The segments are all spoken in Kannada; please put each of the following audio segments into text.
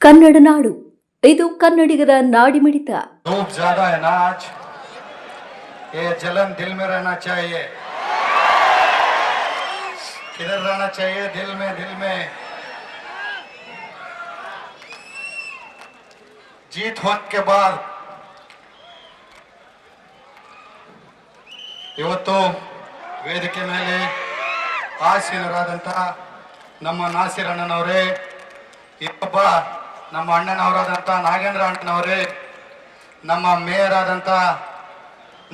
ಕನ್ನಡ ನಾಡು ಇದು ಕನ್ನಡಿಗರ ನಾಡಿಮಿಡಿತ धूप ज्यादा है ना आज ये जलन दिल में रहना चाहिए किधर रहना चाहिए दिल में दिल में जीत होने के बाद ಇವತ್ತು ವೇದಿಕೆ ಮೇಲೆ ಆಸೀನರಾದಂತಹ ನಮ್ಮ ನಾಸಿರ್ ಅಣ್ಣನವರೇ ಇನ್ನೊಬ್ಬ ನಮ್ಮ ಅಣ್ಣನವರಾದಂಥ ನಾಗೇಂದ್ರ ಅಣ್ಣನವರೇ, ನಮ್ಮ ಮೇಯರ್ ಆದಂಥ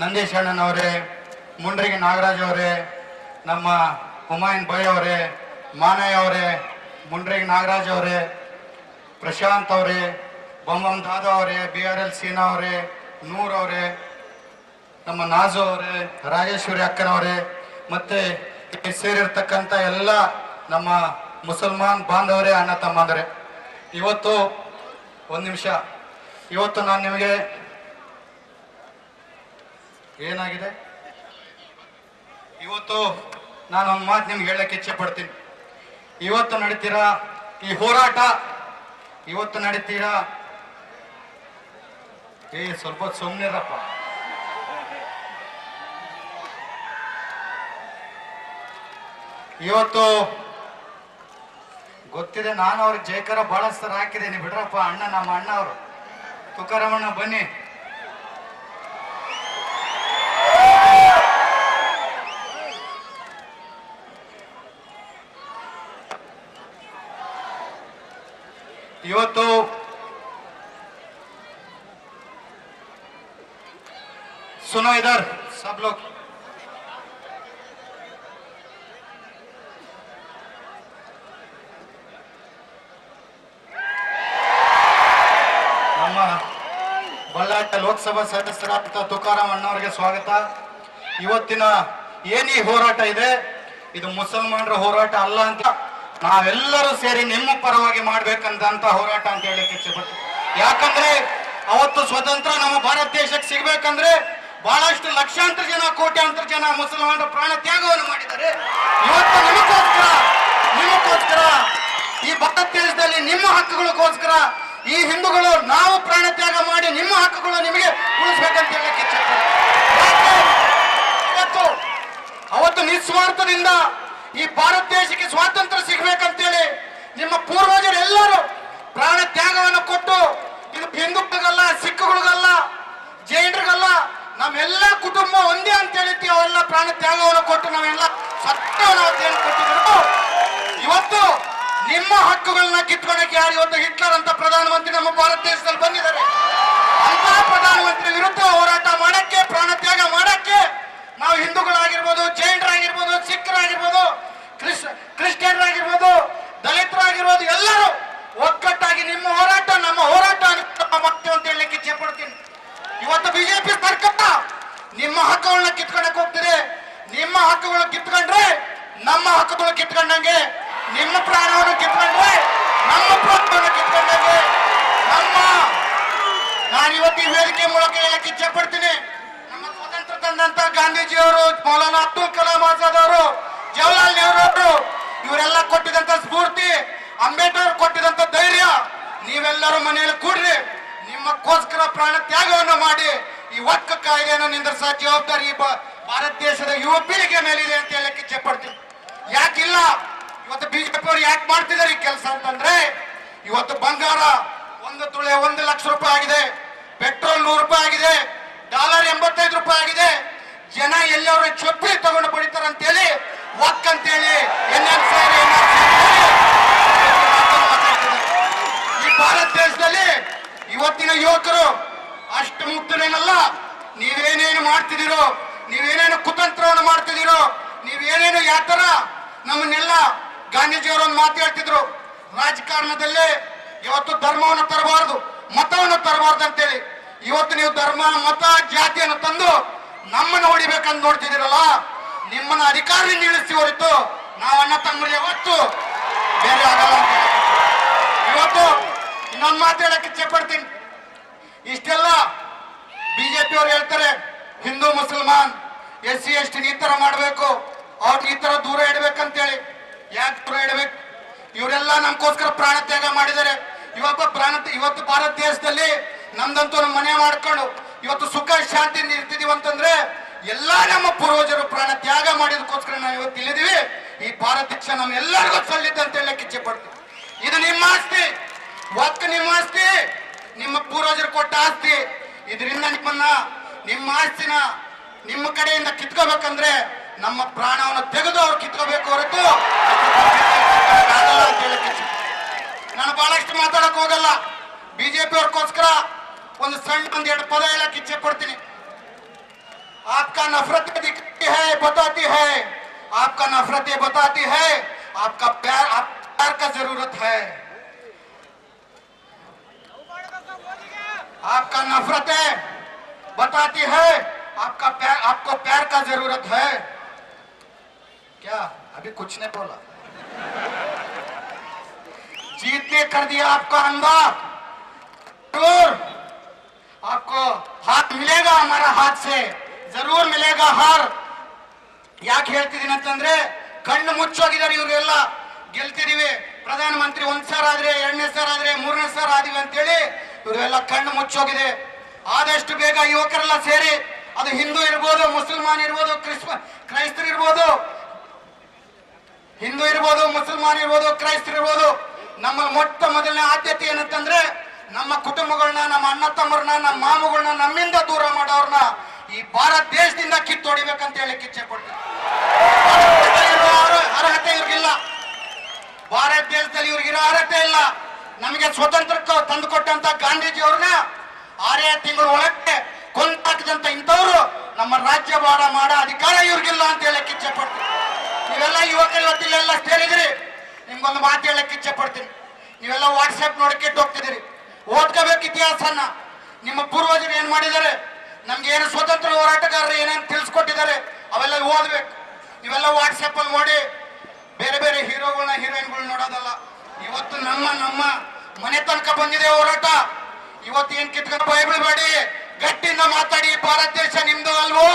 ನಂದೀಶ್ ಅಣ್ಣನವರೇ, ಮುಂಡ್ರಿಗಿ ನಾಗರಾಜ್ ಅವರೇ, ನಮ್ಮ ಹುಮಾಯನ್ ಬೈ ಅವರೇ, ಮಾನಯ್ಯ ಅವರೇ, ಮುಂಡ್ರಿಗೆ ನಾಗರಾಜ್ ಅವರೇ, ಪ್ರಶಾಂತ್ ಅವರೇ ಬೊಮ್ಮಮ್ ದಾದ ಅವರೇ, ಬಿ ಆರ್ ಎಲ್ ಸೀನಾ ಅವರೇ, ನೂರ್ ಅವರೇ, ನಮ್ಮ ನಾಜು ಅವರೇ, ರಾಜೇಶ್ವರಿ ಅಕ್ಕನವರೇ, ಮತ್ತೆ ಸೇರಿರ್ತಕ್ಕಂಥ ಎಲ್ಲ ನಮ್ಮ ಮುಸಲ್ಮಾನ್ ಬಾಂಧವರೇ, ಅಣ್ಣ ತಮ್ಮಂದರೆ. ಇವತ್ತು ಒಂದು ನಿಮಿಷ. ಇವತ್ತು ನಾನು ನಿಮಗೆ ಏನಾಗಿದೆ? ಇವತ್ತು ನಾನು ಒಂದು ಮಾತು ನಿಮ್ಗೆ ಹೇಳಕ್ಕೆ ಇಚ್ಛೆ ಪಡ್ತೀನಿ. ಇವತ್ತು ನಡೀತೀರಾ ಈ ಹೋರಾಟ? ಇವತ್ತು ನಡೀತೀರಾ? ಏ, ಸ್ವಲ್ಪ ಸುಮ್ಮನೆ ಸುಮ್ಮನಿರಪ್ಪ ಇವತ್ತು ಗೊತ್ತಿದೆ, ನಾನು ಅವ್ರ ಜೈಕಾರ ಬಹಳಷ್ಟು ಹಾಕಿದ್ದೀನಿ ಬಿಡ್ರಪ್ಪ, ಅಣ್ಣ, ನಮ್ಮ ಅಣ್ಣ ಅವರು. ತುಕಾರಾಮಣ್ಣ, ಬನ್ನಿ. ಇವತ್ತು ಸುನೋ ಇದಾರ್ ಸಬ್ ಲೋಕ್ ಬಳ್ಳಾರಿ ಲೋಕಸಭಾ ಸದಸ್ಯರಾದ ತುಕಾರಾಮ್ ಅಣ್ಣವರಿಗೆ ಸ್ವಾಗತ. ಇವತ್ತಿನ ಏನ್ ಈ ಹೋರಾಟ ಇದೆ, ಇದು ಮುಸಲ್ಮಾನರ ಹೋರಾಟ ಅಲ್ಲ ಅಂತ ನಾವೆಲ್ಲರೂ ಸೇರಿ ನಿಮ್ಮ ಪರವಾಗಿ ಮಾಡ್ಬೇಕಂತ ಹೋರಾಟ ಅಂತ ಹೇಳಕ್ಕೆ ಇಚ್ಛೆಪಡ್ತೀವಿ ಯಾಕಂದ್ರೆ ಅವತ್ತು ಸ್ವತಂತ್ರ ನಮ್ಮ ಭಾರತ ದೇಶಕ್ಕೆ ಸಿಗ್ಬೇಕಂದ್ರೆ ಬಹಳಷ್ಟು ಲಕ್ಷಾಂತರ ಜನ, ಕೋಟ್ಯಾಂತರ ಜನ ಮುಸಲ್ಮಾನರ ಪ್ರಾಣ ತ್ಯಾಗವನ್ನು ಮಾಡಿದ್ದಾರೆ. ಇವತ್ತು ನಿಮಗೋಸ್ಕರ ನಿಮಗೋಸ್ಕರ ಈ ಭಾರತ ದೇಶದಲ್ಲಿ ನಿಮ್ಮ ಹಕ್ಕುಗಳಿಗೋಸ್ಕರ ಈ ಹಿಂದೂಗಳು ನಾವು ಪ್ರಾಣ ತ್ಯಾಗ ಮಾಡಿ ನಿಮ್ಮ ಹಕ್ಕುಗಳು ನಿಮಗೆ ಉಳಿಸ್ಬೇಕಂತ ಹೇಳಕ್ಕೆ? ಇವತ್ತು, ಅವತ್ತು ನಿಸ್ವಾರ್ಥದಿಂದ ಈ ಭಾರತ ದೇಶಕ್ಕೆ ಸ್ವಾತಂತ್ರ್ಯ ಸಿಗ್ಬೇಕಂತೇಳಿ ನಿಮ್ಮ ಪೂರ್ವಜರು ಎಲ್ಲರೂ ಪ್ರಾಣ ತ್ಯಾಗವನ್ನು ಕೊಟ್ಟು, ಇದು ಹಿಂದೂಗಳಿಗಲ್ಲ ಸಿಖ್ಗಳಿಗಲ್ಲ ಜೈನರಿಗಲ್ಲ, ನಮ್ಮೆಲ್ಲ ಕುಟುಂಬ ಒಂದೇ ಅಂತ ಹೇಳಿ ಅವೆಲ್ಲ ಪ್ರಾಣ ತ್ಯಾಗವನ್ನು ಕೊಟ್ಟು ನಾವೆಲ್ಲ ಸತ್ಯವನ್ನು ಅವತ್ತು ಏನು ಕೊಟ್ಟಿದ್ರು ಇವತ್ತು ನಿಮ್ಮ ಹಕ್ಕುಗಳನ್ನ ಕಿತ್ಕೊಳಕ್ಕೆ ಯಾರು ಇವತ್ತು ಹಿಟ್ಲರ್ ಅಂತ ಪ್ರಧಾನಮಂತ್ರಿ ನಮ್ಮ ಭಾರತ ದೇಶದಲ್ಲಿ ಬಂದಿದ್ದಾರೆ? ಅಂತಹ ಪ್ರಧಾನಮಂತ್ರಿ ವಿರುದ್ಧ ಹೋರಾಟ ಮಾಡಕ್ಕೆ, ಪ್ರಾಣ ತ್ಯಾಗ ಮಾಡಕ್ಕೆ ನಾವು ಹಿಂದೂಗಳಾಗಿರ್ಬೋದು, ಜೈನರಾಗಿರ್ಬೋದು ಸಿಖ್ರಾಗಿರ್ಬೋದು ಕ್ರಿಸ್, ಕ್ರಿಶ್ಚಿಯನ್ರಾಗಿರ್ಬೋದು, ದಲಿತರಾಗಿರ್ಬೋದು, ಎಲ್ಲರೂ ಒಗ್ಗಟ್ಟಾಗಿ ನಿಮ್ಮ ಹೋರಾಟ, ನಮ್ಮ ಹೋರಾಟ ಅಂತ ಹೇಳಲಿಕ್ಕೆ ಇಚ್ಛೆ ಪಡ್ತೀನಿ. ಇವತ್ತು ಬಿಜೆಪಿ ಸರ್ಕಾರ ನಿಮ್ಮ ಹಕ್ಕುಗಳನ್ನ ಕಿತ್ಕೊಳಕ್ ಹೋಗ್ತೀರಿ ನಿಮ್ಮ ಹಕ್ಕುಗಳು ಕಿತ್ಕೊಂಡ್ರೆ ನಮ್ಮ ಹಕ್ಕುಗಳು ಕಿತ್ಕೊಂಡಂಗೆ ನಿಮ್ಮ ಪ್ರಾಣವನ್ನು ಕಿತ್ಕೊಂಡ್ರೆ, ನಮ್ಮ ಪ್ರಾಣವನ್ನು ಕಿತ್ಕೊಂಡಂಗೆ ನಮ್ಮ ನಾನು ಇವತ್ತು ಈ ವೇದಿಕೆ ಮೂಲಕ ಹೇಳಕ್ಕೆ ಇಚ್ಛೆ ಪಡ್ತೀನಿ ನಮ್ಮ ಸ್ವತಂತ್ರ ತಂದಂತ ಗಾಂಧೀಜಿಯವರು, ಮೌಲಾನಾ ಅಬ್ದುಲ್ ಕಲಾಂ ಆಜಾದ್ ಅವರು, ಜವಾಹರ್ಲಾಲ್ ನೆಹರು ಅವರು, ಇವರೆಲ್ಲ ಕೊಟ್ಟಿದಂತ ಸ್ಫೂರ್ತಿ, ಅಂಬೇಡ್ಕರ್ ಕೊಟ್ಟಿದಂತ ಧೈರ್ಯ, ನೀವೆಲ್ಲರೂ ಮನೆಯಲ್ಲಿ ಕೂಡ್ರಿ. ನಿಮ್ಮಕ್ಕೋಸ್ಕರ ಪ್ರಾಣ ತ್ಯಾಗವನ್ನು ಮಾಡಿ, ಈ ಒಕ್ಕ ಕಾಯ್ದೆಯನ್ನು ನಿಂದ್ರಿಸೋ ಜವಾಬ್ದಾರಿ ಭಾರತ ದೇಶದ ಯುವ ಪೀಳಿಗೆ ಮೇಲಿದೆ ಅಂತ ಹೇಳಕ್ಕೆ ಇಚ್ಛೆ ಪಡ್ತೀನಿ ಯಾಕಿಲ್ಲ ಇವತ್ತು ಬಿಜೆಪಿ ಅವ್ರು ಯಾಕೆ ಮಾಡ್ತಿದ್ದಾರೆ ಈ ಕೆಲಸ ಅಂತಂದ್ರೆ, ಇವತ್ತು ಬಂಗಾರ ಒಂದು ತುಳೆ ಒಂದು ಲಕ್ಷ ರೂಪಾಯಿ ಆಗಿದೆ, ಪೆಟ್ರೋಲ್ ನೂರು ರೂಪಾಯಿ ಆಗಿದೆ, ಡಾಲರ್ ಎಂಬತ್ತೈದು ರೂಪಾಯಿ ಆಗಿದೆ, ಜನ ಎಲ್ಲರೂ ಚೊಪ್ಪಲಿ ತಗೊಂಡು ಬಡಿತಾರ ಅಂತೇಳಿ, ವಕ್ ಅಂತೇಳಿ ಈ ಭಾರತ ದೇಶದಲ್ಲಿ ಇವತ್ತಿನ ಯುವಕರು ಅಷ್ಟು ಮುಕ್ತರೇನಲ್ಲ ನೀವೇನೇನು ಮಾಡ್ತಿದ್ದೀರೋ, ನೀವೇನೇನು ಕುತಂತ್ರವನ್ನು ಮಾಡ್ತಿದ್ದೀರೋ, ನೀವೇನೇನು ಯಾವ ಥರ ನಮ್ಮನ್ನೆಲ್ಲ ಗಾಂಧೀಜಿಯವರು ಒಂದು ಮಾತು ಹೇಳ್ತಿದ್ರು, ರಾಜಕಾರಣದಲ್ಲಿ ಇವತ್ತು ಧರ್ಮವನ್ನು ತರಬಾರದು, ಮತವನ್ನು ತರಬಾರ್ದು ಅಂತೇಳಿ. ಇವತ್ತು ನೀವು ಧರ್ಮ, ಮತ, ಜಾತಿಯನ್ನು ತಂದು ನಮ್ಮನ್ನು ಹೊಡಿಬೇಕಂತ ನೋಡ್ತಿದ್ದೀರಲ್ಲ, ನಿಮ್ಮನ್ನ ಅಧಿಕಾರ ನಿಲ್ಲಿಸಿ ಹೊರತು ನಾವು ಅಣ್ಣ ತಮ್ಮರು ಯಾವತ್ತು ಬೇರೆ ಆಗಲ್ಲ ಅಂತ. ಇವತ್ತು ಇನ್ನೊಂದು ಮಾತು ಹೇಳಕ್ಕೆ ಇಚ್ಛೆ ಇಷ್ಟೆಲ್ಲ ಬಿಜೆಪಿ ಅವರು ಹೇಳ್ತಾರೆ, ಹಿಂದೂ, ಮುಸಲ್ಮಾನ್ ಎಸ್ ಸಿ ಎಸ್ ಟಿ ಈ ತರ ಮಾಡಬೇಕು ಅವ್ರಿಗೆ ಈ ತರ ದೂರ ಇಡ್ಬೇಕಂತೇಳಿ. ಯಾಕೆ ದೂರ ಇಡಬೇಕು? ಇವರೆಲ್ಲ ನಮ್ಗೋಸ್ಕರ ಪ್ರಾಣ ತ್ಯಾಗ ಮಾಡಿದ್ದಾರೆ. ಇವತ್ತು ಇವತ್ತು ಭಾರತ ದೇಶದಲ್ಲಿ ನಮ್ದಂತೂ ನಮ್ಮ ಮನೆ ಮಾಡ್ಕೊಂಡು ಇವತ್ತು ಸುಖ, ಶಾಂತಿ ಇರ್ತಿದೀವಿ ಅಂತಂದ್ರೆ ಎಲ್ಲ ನಮ್ಮ ಪೂರ್ವಜರು ಪ್ರಾಣ ತ್ಯಾಗ ಮಾಡಿದಕ್ಕೋಸ್ಕರ ನಾವು ಇವತ್ತು ಇಲ್ಲಿದ್ದೀವಿ. ಈ ಭಾರತ ದೇಶ ನಮ್ಮೆಲ್ಲರಿಗೂ ಸಲ್ಲಿದ್ದ ಅಂತ ಹೇಳಕ್ಕೆ ಇಚ್ಛೆ ಪಡ್ತೀವಿ ಇದು ನಿಮ್ಮ ಆಸ್ತಿ. ಒಕ್ಕ ನಿಮ್ಮ ಆಸ್ತಿ. ನಿಮ್ಮ ಪೂರ್ವಜರು ಕೊಟ್ಟ ಆಸ್ತಿ. ಇದರಿಂದ ನಿಮ್ಮನ್ನ, ನಿಮ್ಮ ಆಸ್ತಿನ ನಿಮ್ಮ ಕಡೆಯಿಂದ ಕಿತ್ಕೋಬೇಕಂದ್ರೆ ನಮ್ಮ ಪ್ರಾಣವನ್ನು ತೆಗೆದು ಅವ್ರು ಕಿತ್ಕೋಬೇಕು ಹೊರತು ಆಗಲ್ಲ ಅಂತ ಹೇಳಕ್ಕೆ ಇಚ್ಛೆ ನಾನು ಬಹಳಷ್ಟು ಮಾತಾಡಕ್ ಹೋಗಲ್ಲ ಬಿಜೆಪಿ ಅವ್ರಿಗೋಸ್ಕರ ಒಂದು ಸಣ್ಣ ಒಂದ್ ಎರಡು ಪದ ಹೇಳಕ್ ಇಚ್ಛೆ ಪಡ್ತೀನಿ आपका नफरत दिखती है बताती है आपका नफरत ये बताती है आपका प्यार आप प्यार का जरूरत है आपका नफरत है बताती है आपका प्यार आपको प्यार का जरूरत है क्या अभी कुछ नहीं बोला जीत ने कर दिया आपका अंधा जरूर आपको हाथ मिलेगा हमारा हाथ से जरूर मिलेगा हार ಯಾಕೆ ಹೇಳ್ತಿದ್ದೀನಿ ಅಂತಂದ್ರೆ ಕಣ್ಣು ಮುಚ್ಚೋಗಿದ್ದಾರೆ ಇವರೆಲ್ಲ ಗೆಲ್ತಿದೀವಿ ಪ್ರಧಾನ ಮಂತ್ರಿ ಒಂದ್ ಸಾರ ಆದ್ರೆ ಎರಡನೇ ಸಾರ ಆದ್ರೆ ಮೂರನೇ ಸಾರ ಆದಿವಿ ಅಂತೇಳಿ ಇವರೆಲ್ಲ ಕಣ್ಣು ಮುಚ್ಚೋಗಿದೆ ಆದಷ್ಟು ಬೇಗ ಯುವಕರೆಲ್ಲ ಸೇರಿ ಅದು ಹಿಂದೂ ಇರ್ಬೋದು ಮುಸಲ್ಮಾನ್ ಇರ್ಬೋದು ಕ್ರಿಸ್ಮ ಕ್ರೈಸ್ತರು ಇರ್ಬೋದು ಹಿಂದೂ ಇರ್ಬೋದು, ಮುಸಲ್ಮಾನ್ ಇರ್ಬೋದು, ಕ್ರೈಸ್ತರು ಇರ್ಬೋದು, ನಮ್ಮ ಮೊಟ್ಟ ಮೊದಲನೇ ಆದ್ಯತೆ ಏನಂತಂದ್ರೆ ನಮ್ಮ ಕುಟುಂಬಗಳನ್ನ ನಮ್ಮ ಅಣ್ಣ ತಮ್ಮರನ್ನ, ನಮ್ಮ ಮಾಮುಗಳನ್ನ ನಮ್ಮಿಂದ ದೂರ ಮಾಡೋರ್ನ ಈ ಭಾರತ ದೇಶದಿಂದ ಕಿತ್ತೊಡಿಬೇಕಂತ ಹೇಳಿ ಇಚ್ಛೆ ಪಡ್ತೀನಿ. ಅರ್ಹತೆ- ಇವ್ರಿಗಿಲ್ಲ. ಭಾರತ ದೇಶದಲ್ಲಿ ಇವ್ರಿಗಿರೋ ಅರ್ಹತೆ ಇಲ್ಲ. ನಮಗೆ ಸ್ವತಂತ್ರಕ್ಕೆ ತಂದು ಕೊಟ್ಟಂತ ಗಾಂಧೀಜಿ ಅವ್ರನ್ನ ಆರೇ ತಿಂಗಳ ಒಳಗೆ ಕೊಂದಾಕಿದಂತ ಇಂಥವ್ರು ನಮ್ಮ ರಾಜ್ಯ ಬಾಡ ಮಾಡೋ ಅಧಿಕಾರ ಇವ್ರಿಗಿಲ್ಲ ಅಂತ ಹೇಳಿ ಕಿಚ್ಚೆ ಪಡ್ತೀನಿ. ನೀವೆಲ್ಲ ಯುವಕರು ಇವತ್ತಿಲ್ಲೆಲ್ಲ ಸೇರಿದ್ರಿ ನಿಮ್ಗೊಂದು ಮಾತು ಹೇಳಕ್ ಇಚ್ಛೆ ಪಡ್ತೀನಿ. ನೀವೆಲ್ಲ ವಾಟ್ಸ್ಆಪ್ ನೋಡಕ್ಕೆ ಹೋಗ್ತಿದ್ದೀರಿ ಓದ್ಕೋಬೇಕು ಇತಿಹಾಸನ. ನಿಮ್ಮ ಪೂರ್ವಜರು ಏನ್ ಮಾಡಿದ್ದಾರೆ? ನಮ್ಗೆ ಏನು ಸ್ವತಂತ್ರ ಹೋರಾಟಗಾರರು ಏನೇನು ತಿಳಿಸ್ಕೊಟ್ಟಿದ್ದಾರೆ? ಅವೆಲ್ಲ ಓದ್ಬೇಕು. ಇವೆಲ್ಲ ವಾಟ್ಸಪ್ ಅಲ್ಲಿ ನೋಡಿ. ಬೇರೆ ಬೇರೆ ಹೀರೋಗಳನ್ನ, ಹೀರೋಯಿನ್ಗಳನ್ನ ನೋಡೋದಲ್ಲ. ಇವತ್ತು ನಮ್ಮ ನಮ್ಮ ಮನೆ ತನಕ ಬಂದಿದೆ ಹೋರಾಟ. ಇವತ್ತು ಏನ್ ಕಿತ್ಕೊಂಡು ಭಯಬಿಡಬೇಡಿ ಗಟ್ಟಿಯಿಂದ ಮಾತಾಡಿ, ಭಾರತ ದೇಶ ನಿಮ್ದು ಅಲ್ವೋ?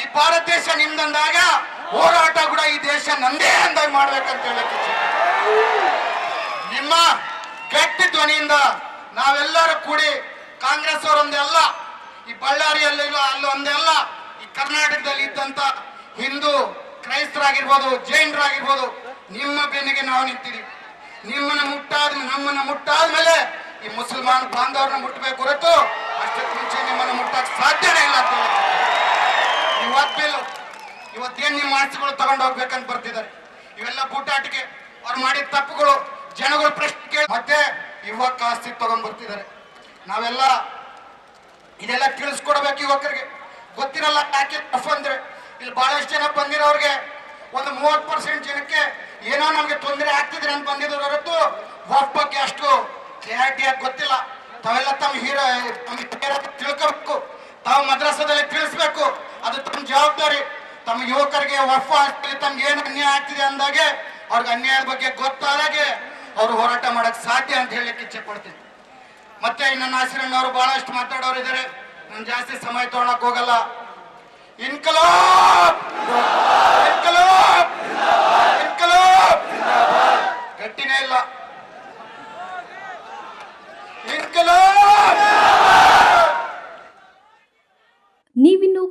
ಈ ಭಾರತ ದೇಶ ನಿಮ್ದಂದಾಗ ಹೋರಾಟ ಕೂಡ ಈ ದೇಶ ನಂದೇ ಅಂದಾಗ ಮಾಡ್ಬೇಕಂತ ಹೇಳಕ್ಕೆ ನಿಮ್ಮ ಗಟ್ಟಿ ಧ್ವನಿಯಿಂದ ನಾವೆಲ್ಲರೂ ಕೂಡಿ ಕಾಂಗ್ರೆಸ್ ಅವರೊಂದೇ ಅಲ್ಲ, ಈ ಬಳ್ಳಾರಿಯಲ್ಲಿ ಅಲ್ಲೊಂದೇ ಅಲ್ಲ, ಈ ಕರ್ನಾಟಕದಲ್ಲಿ ಇದ್ದಂತ ಹಿಂದೂ ಕ್ರೈಸ್ತರಾಗಿರ್ಬೋದು, ಜೈನರಾಗಿರ್ಬೋದು, ನಿಮ್ಮ ಬೆನ್ನಿಗೆ ನಾವು ನಿಂತೀವಿ ನಿಮ್ಮನ್ನ ಮುಟ್ಟಾದ, ನಮ್ಮನ್ನ ಮುಟ್ಟಾದ ಮೇಲೆ ಈ ಮುಸಲ್ಮಾನ್ ಬಾಂಧವರನ್ನ ಮುಟ್ಟಬೇಕು ಹೊರತು ಅಷ್ಟಕ್ಕೆ ಮುಂಚೆ ನಿಮ್ಮನ್ನು ಮುಟ್ಟಕ್ಕೆ ಸಾಧ್ಯನೇ ಇಲ್ಲ ಅಂತ ಹೇಳಿ ಇವತ್ ಬಿಲ್ ಇವತ್ತೇನ್ ನಿಮ್ಮ ಆಸ್ತಿಗಳು ತಗೊಂಡು ಹೋಗ್ಬೇಕಂತ ಬರ್ತಿದ್ದಾರೆ? ಇವೆಲ್ಲ ಬೂಟಾಟಿಕೆ. ಅವ್ರು ಮಾಡಿದ ತಪ್ಪುಗಳು ಜನಗಳು ಪ್ರಶ್ನೆ ಕೇಳಿ ಮತ್ತೆ ಯುವಕ ಆಸ್ತಿ ತಗೊಂಡ್ ಬರ್ತಿದ್ದಾರೆ. ನಾವೆಲ್ಲ ಇದೆಲ್ಲ ತಿಳಿಸ್ಕೊಡ್ಬೇಕು ಯುವಕರಿಗೆ. ಗೊತ್ತಿರಲ್ಲ ಯಾಕೆ ಟಫ್ ಅಂದ್ರೆ. ಇಲ್ಲಿ ಬಹಳಷ್ಟು ಜನ ಬಂದಿರೋರಿಗೆ ಒಂದು ಮೂವತ್ ಪರ್ಸೆಂಟ್ ಜನಕ್ಕೆ ಏನೋ ನಮ್ಗೆ ತೊಂದರೆ ಆಗ್ತಿದ್ರೆ ಅಂತ ಬಂದಿದ್ರು ಹೊರತು ವಫ್ ಬಗ್ಗೆ ಅಷ್ಟು ಕ್ಲಾರಿಟಿಯಾಗಿ ಗೊತ್ತಿಲ್ಲ. ತಾವೆಲ್ಲ ತಮ್ಮ ಹೀರೋ ತಿಳ್ಕೊಬೇಕು. ತಾವು ಮದ್ರಾಸದಲ್ಲಿ ತಿಳಿಸ್ಬೇಕು. ಅದು ತಮ್ಮ ಜವಾಬ್ದಾರಿ. ತಮ್ಮ ಯುವಕರಿಗೆ ವಫ್ ಆಗ್ತದೆ, ತಮ್ಗೆ ಏನು ಅನ್ಯಾಯ ಆಗ್ತಿದೆ ಅಂದಾಗೆ ಅವ್ರಿಗೆ ಅನ್ಯಾಯದ ಬಗ್ಗೆ ಗೊತ್ತಾದಾಗೆ ಅವರು ಹೋರಾಟ ಮಾಡಕ್ ಸಾಧ್ಯ ಅಂತ ಹೇಳಕ್ಕೆ ಇಚ್ಛೆ ಪಡ್ತೀನಿ ಮತ್ತೆ ನನ್ನ ಅವರು ಬಹಳಷ್ಟು ಮಾತಾಡೋರು ಇದ್ದಾರೆ. ನಾನು ಜಾಸ್ತಿ ಸಮಯ ತಗೊಳಕ್ ಹೋಗಲ್ಲ. ಇನ್ಕಲಾಬ್! ಇನ್ಕಲಾಬ್! ಇನ್ಕಲಾಬ್! ಗಟ್ಟಿನೇ ಇಲ್ಲ ಇನ್ಕಲಾಬ್ ನೀವಿನ್ನು